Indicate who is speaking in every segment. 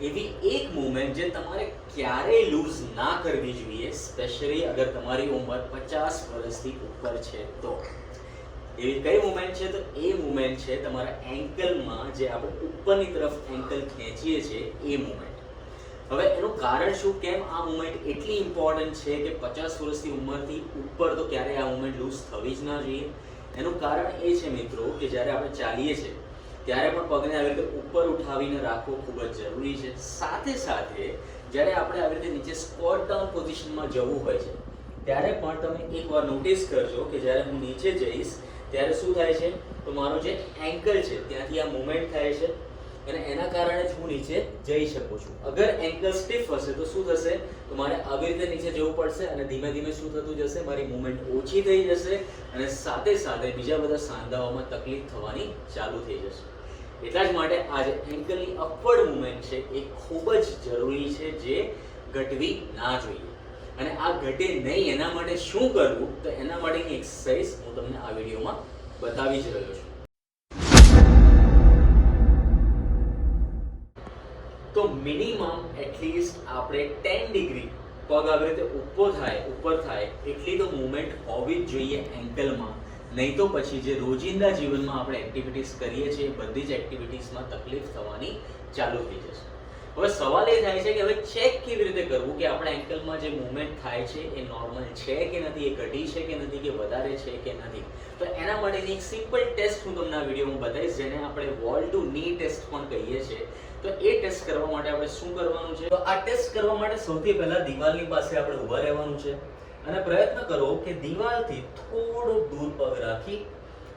Speaker 1: એવી એક મુમેન્ટ જે તમારે ક્યારેય લૂઝ ના કરવી જોઈએ સ્પેશિયલી અગર તમારી ઉંમર પચાસ વર્ષથી ઉપર છે તો. એવી કઈ મુમેન્ટ છે? તો એ મુમેન્ટ છે તમારા એન્કલમાં જે આપણે ઉપરની તરફ એન્કલ ખેંચીએ છીએ, એ મુમેન્ટ હવે એનું કારણ શું? કેમ આ મુમેન્ટ એટલી ઇમ્પોર્ટન્ટ છે કે પચાસ વર્ષની ઉંમરથી ઉપર તો ક્યારેય આ મુમેન્ટ લૂઝ થવી જ ના જોઈએ? એનું કારણ એ છે મિત્રો કે જ્યારે આપણે ચાલીએ છીએ ત્યારે પણ પગને આવી રીતે ઉપર ઉઠાવીને રાખવો ખૂબ જ જરૂરી છે. સાથે સાથે જ્યારે આપણે આવી રીતે નીચે સ્કોટ ડાઉન પોઝિશનમાં જવું હોય છે, ત્યારે પણ તમે એકવાર નોટિસ કરજો કે જ્યારે હું નીચે જઈશ, ત્યારે શું થાય છે? તો મારો જે એન્કલ છે, ત્યાંથી આ મુવમેન્ટ થાય છે અને એના કારણે જ હું નીચે જઈ શકું છું. અગર એન્કલ સ્ટીફ હશે, તો શું થશે? તો મારે આવી રીતે નીચે જવું પડશે અને ધીમે ધીમે શું થતું જશે? મારી મુવમેન્ટ ઓછી થઈ જશે અને સાથે સાથે બીજા બધા સાંધાઓમાં તકલીફ થવાની ચાલુ થઈ જશે. એટલા જ માટે આ જે એન્કલની અપવર્ડ મુવમેન્ટ છે એ ખૂબ જ જરૂરી છે જે ઘટવી ના જોઈએ. અને આ ઘટે નહીં એના માટે શું કરવું? તો એના માટેની એક્સરસાઇઝ હું તમને આ વિડીયોમાં બતાવી જ રહ્યો છું. તો મિનિમમ એટલીસ્ટ આપણે ટેન ડિગ્રી પગ આવી રીતે ઉપર થાય ઉપર થાય, એટલી તો મુવમેન્ટ હોવી જ જોઈએ એન્કલમાં નહીં તો પછી જે રોજિંદા જીવનમાં આપણે એક્ટિવિટીઝ કરીએ છીએ, બધી જ એક્ટિવિટીઝમાં તકલીફ થવાની ચાલુ થઈ જશે. હવે સવાલ એ થાય છે કે હવે ચેક કેવી રીતે કરવું? કે આપણા એન્કલમાં જે મુવમેન્ટ થાય છે, એ નોર્મલ છે કે નથી? એ ઘટી છે કે નથી? કે વધારે છે કે નથી? તો એના માટેની એક સિમ્પલ ટેસ્ટ હું તમને આ વિડીયોમાં બતાવીશ, જેને આપણે વોલ ટુ ની ટેસ્ટ પણ કહીએ છીએ. તો એ ટેસ્ટ કરવા માટે આપણે શું કરવાનું છે? તો આ ટેસ્ટ કરવા માટે સૌથી પહેલા દિવાલની પાસે આપણે ઊભા રહેવાનું છે. અને પ્રયત્ન કરો કે દિવાલથી થોડો દૂર પગ રાખી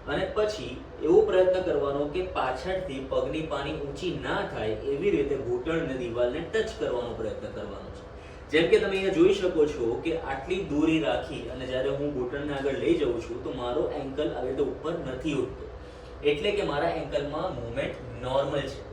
Speaker 1: અને પછી એવો પ્રયત્ન કરવાનો કે પાછળથી પગની પાની ઊંચી ના થાય એવી રીતે ઘૂંટણને દિવાલને ટચ કરવાનો પ્રયત્ન કરવાનો છે. જેમ કે તમે અહીંયા જોઈ શકો છો કે આટલી દૂરી રાખી અને જ્યારે હું ઘૂંટણને આગળ લઈ જાઉં છું તો મારો એન્કલ આવી રીતે ઉપર નથી ઉઠતો એટલે કે મારા એન્કલમાં મૂવમેન્ટ નોર્મલ છે.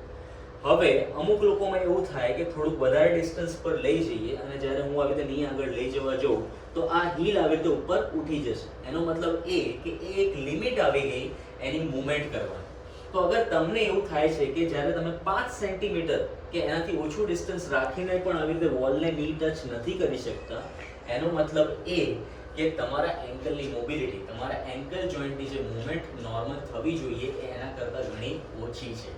Speaker 1: હવે અમુક લોકોમાં એવું થાય કે થોડુંક વધારે ડિસ્ટન્સ પર લઈ જઈએ અને જ્યારે હું આવી રીતે નહીં આગળ લઈ જવા જાઉં, તો આ હીલ આવી રીતે ઉપર ઉઠી જશે. એનો મતલબ એ કે એ એક લિમિટ આવી ગઈ એની મુવમેન્ટ કરવાની. તો અગર તમને એવું થાય છે કે જ્યારે તમે પાંચ સેન્ટીમીટર કે એનાથી ઓછું ડિસ્ટન્સ રાખીને પણ આવી રીતે વોલને ની ટચ નથી કરી શકતા, એનો મતલબ એ કે તમારા એન્કલની મોબિલિટી તમારા એન્કલ જોઈન્ટની જે મૂવમેન્ટ નોર્મલ થવી જોઈએ એના કરતાં ઘણી ઓછી છે.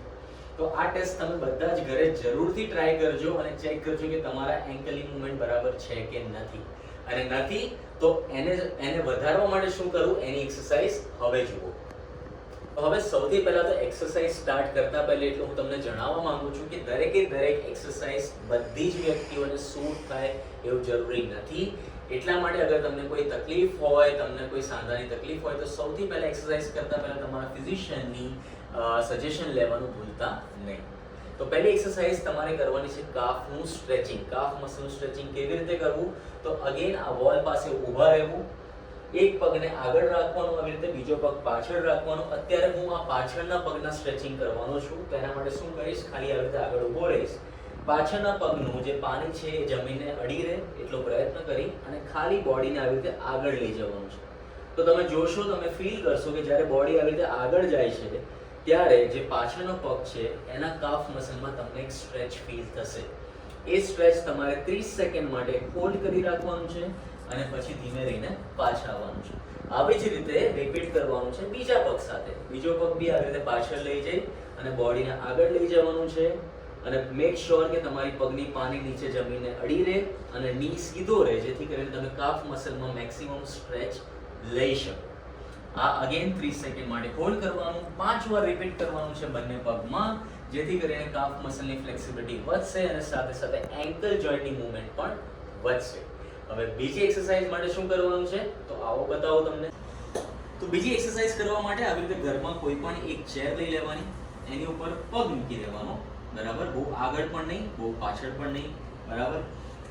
Speaker 1: તો આ ટેસ્ટ તમે બધા જ ઘરે જરૂરથી ટ્રાય કરજો અને ચેક કરજો કે તમારા એન્કલની મૂવમેન્ટ બરાબર છે કે નથી. અને નથી, તો એને એને વધારવા માટે શું કરવું એની એક્સરસાઇઝ હવે જુઓ. હવે સૌથી પહેલા તો એક્સરસાઇઝ સ્ટાર્ટ કરતા પહેલા એટલે હું તમને જણાવવા માંગુ છું કે દરેકે દરેક એક્સરસાઇઝ બધી જ વ્યક્તિઓને સૂટ થાય એવું જરૂરી નથી. એટલા માટે અગર તમને કોઈ તકલીફ હોય, તમને કોઈ સાંધાની તકલીફ હોય, તો સૌથી પહેલા એક્સરસાઇઝ કરતા પહેલા તમારા ફિઝિશિયનની સજેશન લેવાનું ભૂલતા નહીં. તો પહેલી એક્સરસાઇઝ તમારે કરવાની છે કાફનું સ્ટ્રેચિંગ કાફ મસલનું સ્ટ્રેચિંગ કેવી રીતે કરવું? તો અગેન આ વોલ પાસે ઊભા રહેવું. એક પગને આગળ રાખવાનો, આવી રીતે બીજો પગ પાછળ રાખવાનો. અત્યારે હું આ પાછળના પગના સ્ટ્રેચિંગ કરવાનો છું. તો એના માટે શું કરીશ? ખાલી આવી રીતે આગળ ઊભો રહીશ. પાછળના પગનું જે પાણી છે એ જમીનને અડી રહે એટલો પ્રયત્ન કરી અને ખાલી બોડીને આવી રીતે આગળ લઈ જવાનું છે. તો તમે જોશો, તમે ફીલ કરશો કે જ્યારે બોડી આવી રીતે આગળ જાય છે, ત્યારે જે પાછળનો પગ છે, એના કાફ મસલમાં તમને એક સ્ટ્રેચ ફીલ થશે. એ સ્ટ્રેચ તમારે 30 સેકન્ડ માટે હોલ્ડ કરી રાખવાનું છે અને પછી ધીમે રહીને પાછા આવવાનું છે. આવી જ રીતે રિપીટ કરવાનું છે બીજા પગ સાથે. બીજો પગ બી આવી રીતે પાછળ લઈ જઈ અને બોડીને આગળ લઈ જવાનું છે. અને મેક શ્યોર કે તમારી પગની પાની નીચે જમીને અડી રહે અને ની સીધો રહે, જેથી કરીને તમે કાફ મસલમાં મેક્સિમમ સ્ટ્રેચ લઈ શકો. આ અગેન 30 સેકન્ડ માટે હોલ્ડ કરવાનું, પાંચ વાર રિપીટ કરવાનું છે બંને પગમાં, જેથી કરીને કાફ મસલની ફ્લેક્સિબિલિટી વધશે અને સાથે સાથે એન્કલ જોઈન્ટની મૂવમેન્ટ પણ વધશે. હવે બીજી એક્સરસાઇઝ માટે શું કરવાનું છે? તો આવો બતાવો તમને. તો બીજી એક્સરસાઇઝ કરવા માટે આવી રીતે ઘરમાં કોઈ પણ એક ચેર લઈ લેવાની, એની ઉપર પગ મૂકી દેવાનો. બરાબર? બહુ આગળ પણ નહીં, બહુ પાછળ પણ નહીં, બરાબર?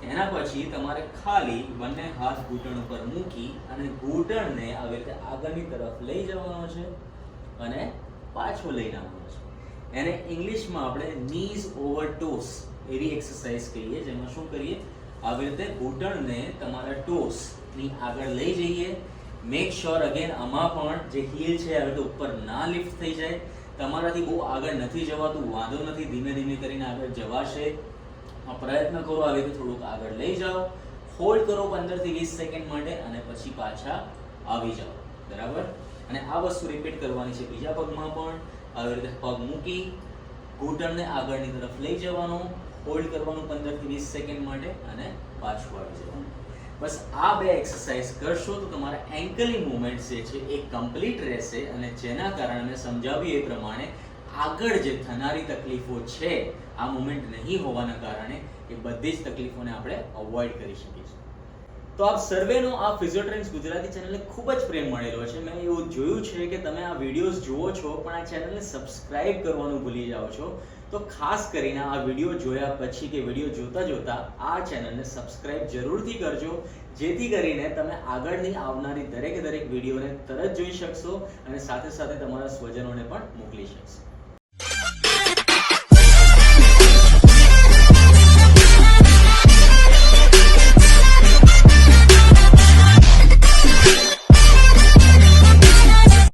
Speaker 1: એના પછી તમારે ખાલી બંને હાથ ઘૂંટણ ઉપર મૂકી અને ઘૂંટણને આવી રીતે આગળની તરફ લઈ જવાનો છે અને પાછો લઈને આવવાનો છે. એને ઇંગ્લિશમાં આપણે નીઝ ઓવર ટોસ એવી એક્સરસાઇઝ કહીએ, જેમાં શું કરીએ? આવી રીતે ઘૂંટણને તમારા ટોસની આગળ લઈ જઈએ. મેક શ્યોર અગેન આમાં પણ જે હીલ છે, આવી રીતે ઉપર ના લિફ્ટ થઈ જાય. તમારાથી બહુ આગળ નથી જવાતું, વાંધો નથી, ધીમે ધીમે કરીને આગળ જવાશે. પ્રયત્ન કરો આવી રીતે થોડુંક આગળ લઈ જાઓ. હોલ્ડ કરો પંદરથી વીસ સેકન્ડ માટે અને પછી પાછા આવી જાઓ. બરાબર? અને આ વસ્તુ રિપીટ કરવાની છે બીજા પગમાં પણ. આવી રીતે પગ મૂકી ઘૂંટણને આગળની તરફ લઈ જવાનું. હોલ્ડ કરવાનું પંદરથી વીસ સેકન્ડ માટે અને પાછું આવી જવાનું. બસ આ બે એક્સરસાઇઝ કરશો તો તમારા એન્કલની મુવમેન્ટ જે છે એ કમ્પ્લીટ રહેશે અને જેના કારણે મેં સમજાવી એ પ્રમાણે આગળ જે થનારી તકલીફો છે, આ મુવમેન્ટ નહીં હોવાના કારણે એ બધી જ તકલીફોને આપણે અવોઇડ કરી શકીશું તો આપ સર્વેનો આ ફિઝિયોટ્રેન્સ ગુજરાતી ચેનલને ખૂબ જ પ્રેમ મળેલો છે. મેં એવું જોયું છે કે તમે આ વિડીયોઝ જુઓ છો, પણ આ ચેનલને સબસ્ક્રાઇબ કરવાનું ભૂલી જાઓ છો. તો ખાસ કરીને આ વીડિયો જોયા પછી કે વીડિયો જોતા જોતા આ ચેનલને સબસ્ક્રાઇબ જરૂરથી કરજો, જેથી કરીને તમે આગળની આવનારી દરેક દરેક વિડીયોને તરત જોઈ શકશો અને સાથે સાથે તમારા સ્વજનોને પણ મોકલી શકશો.